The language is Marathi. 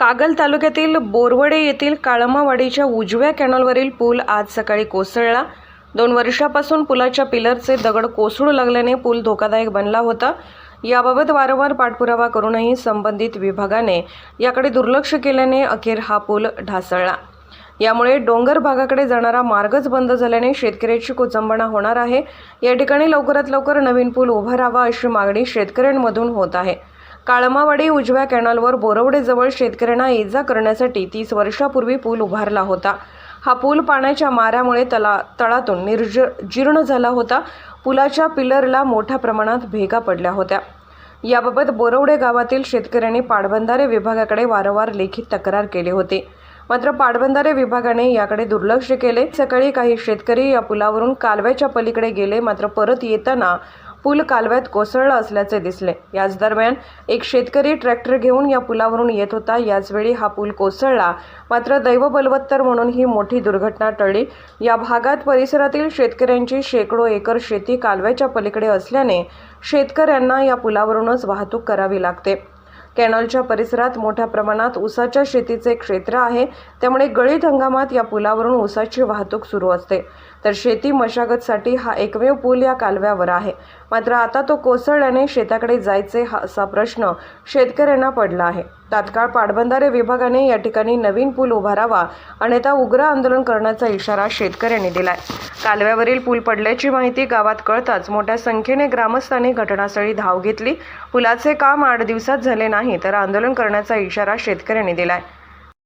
कागल तालुक्यातील बोरवडे येथील काळमावाडीच्या उजव्या कॅनॉलवरील पूल आज सकाळी कोसळला. दोन वर्षापासून पुलाच्या पिलरचे दगड कोसळू लागल्याने पूल धोकादायक बनला होता. याबाबत वारंवार पाठपुरावा करूनही संबंधित विभागाने याकडे दुर्लक्ष केल्याने अखेर हा पूल ढासळला. यामुळे डोंगर भागाकडे जाणारा मार्गच बंद झाल्याने शेतकऱ्याची कोचंबणा होणार आहे. या ठिकाणी लवकरात लवकर नवीन पूल उभा राहावा अशी मागणी शेतकऱ्यांमधून होत आहे. काळमावाडी उजव्या कॅनॉलवर बोरवडेजवळ शेतकऱ्यांना ये जा करण्यासाठी तीस वर्षापूर्वी पूल उभारला होता. हा पूल पाण्याच्या माऱ्यामुळे तला तळातून निर्ज जीर्ण झाला होता. पुलाच्या पिलरला मोठ्या प्रमाणात भेगा पडल्या होत्या. याबाबत बोरवडे गावातील शेतकऱ्यांनी पाटबंधारे विभागाकडे वारंवार लेखी तक्रार केली होती. मात्र पाटबंधारे विभागाने याकडे दुर्लक्ष केले. सकाळी काही शेतकरी या पुलावरून कालव्याच्या पलीकडे गेले. मात्र परत येताना पूल कालव्यात कोसळला असल्याचे दिसले. याच दरम्यान एक शेतकरी ट्रॅक्टर घेऊन या पुलावरून येत होता. याचवेळी हा पूल कोसळला. मात्र दैव बलवत्तर म्हणून ही मोठी दुर्घटना टळली. या भागात परिसरातील शेतकऱ्यांची शेकडो एकर शेती कालव्याच्या पलीकडे असल्याने शेतकऱ्यांना या पुलावरूनच वाहतूक करावी लागते. कॅनॉलच्या परिसरात मोठ्या प्रमाणात ऊसाच्या शेतीचे क्षेत्र आहे. त्यामुळे गळीत हंगामात या पुलावरून ऊसाची वाहतूक सुरू असते. तर शेती मशागतसाठी हा एकमेव पूल या कालव्यावर आहे. मात्र आता तो कोसळल्याने शेताकडे जायचे हा असा प्रश्न शेतकऱ्यांना पडला आहे. तात्काळ पाटबंधारे विभागाने या ठिकाणी नवीन पूल उभारावा अन्यथा उग्र आंदोलन करण्याचा इशारा शेतकऱ्यांनी दिलाय. कालव्यावरील पूल पडल्याची माहिती गावात कळताच मोठ्या संख्येने ग्रामस्थांनी घटनास्थळी धाव घेतली. पुलाचे काम आठ दिवसात झाले नाही तर आंदोलन करण्याचा इशारा शेतकऱ्यांनी दिलाय.